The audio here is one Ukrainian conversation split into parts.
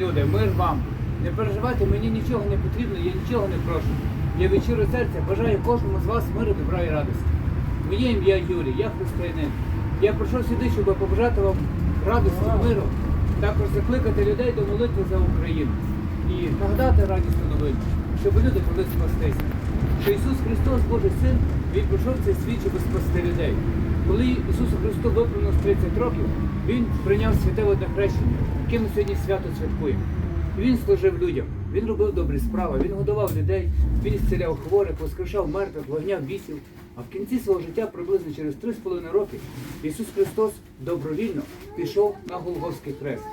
Люди, мир вам. Не переживайте, мені нічого не потрібно, я нічого не прошу. Я від щиро серця бажаю кожному з вас миру, добра і радості. Моє ім'я Юрій, я християнин. Я прийшов сюди, щоб побажати вам радості, миру, також закликати людей до молитви за Україну і нагадати радісну новину, щоб люди могли спастися. Що Ісус Христос, Божий Син, Він прийшов цей світ, щоб спасти людей. Коли Ісусу Христу виповнилось 30 років, Він прийняв святе водне хрещення, яке ми сьогодні свято святкуємо. Він служив людям, він робив добрі справи, він годував людей, він зціляв хворих, воскрешав мертвих, вогняв бісів. А в кінці свого життя, приблизно через 3,5 роки, Ісус Христос добровільно пішов на Голгофський хрест.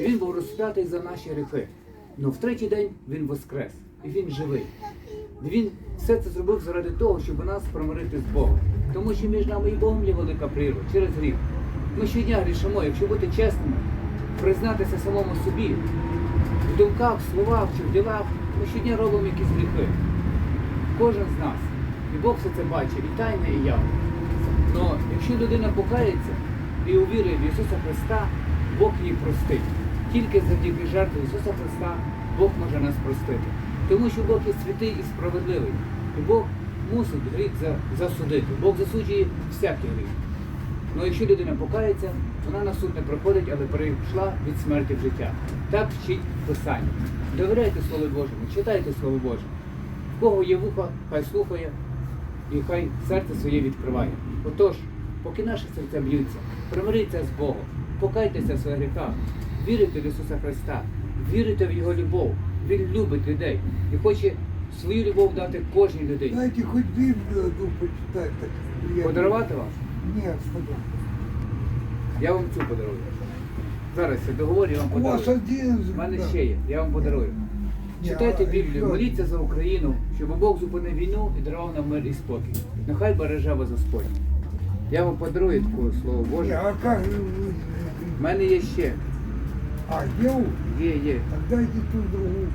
Він був розп'ятий за наші гріхи. Но в третій день Він воскрес, і Він живий. Він все це зробив заради того, щоб нас промирити з Богом. Тому що між нами і Богом є велика прірва через гріх. Ми щодня грішимо, якщо бути чесними, признатися самому собі, в думках, в словах чи в ділах, ми щодня робимо якісь гріхи. Кожен з нас. І Бог все це бачить, і тайне, і явне. Но якщо людина покається і увірує в Ісуса Христа, Бог її простить. Тільки завдяки жертві Ісуса Христа Бог може нас простити. Тому що Бог є святий і справедливий. І Бог мусить гріх засудити. Бог засуджує всякий гріх. Ну якщо людина покається, вона на суд не проходить, але перейшла від смерті в життя. Так вчить Писання. Довіряйте Слову Божому, читайте Слово Боже. В кого є вуха, хай слухає і хай серце своє відкриває. Отож, поки наші серця б'ються, примиріться з Богом, покайтеся в своїх гріхах, вірите в Ісуса Христа, вірите в Його любов. Він любить людей і хоче свою любов дати кожній людині. Знаете, хоть Библию одну так приятно. Подарувати вам? Нет, подарок. Я вам цю подарую. Зараз я договорю, я вам У вас подарую. один... У мене да. ще є, я вам подарую. Ні, Читайте а, Біблію, що? моліться за Україну, щоб Бог зупинив війну і дарував нам мир і спокій. Нехай береже вас Господь. Я вам подарую таке слово Боже. а. У мене є ще. А, є у? Є, є. Тогда иди ту другу.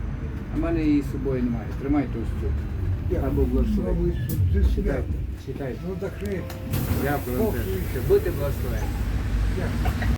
А в мене її з собою немає. Тримайте ось цю. Або благослови. Читайте, читайте. Ну так Дякую Бог вам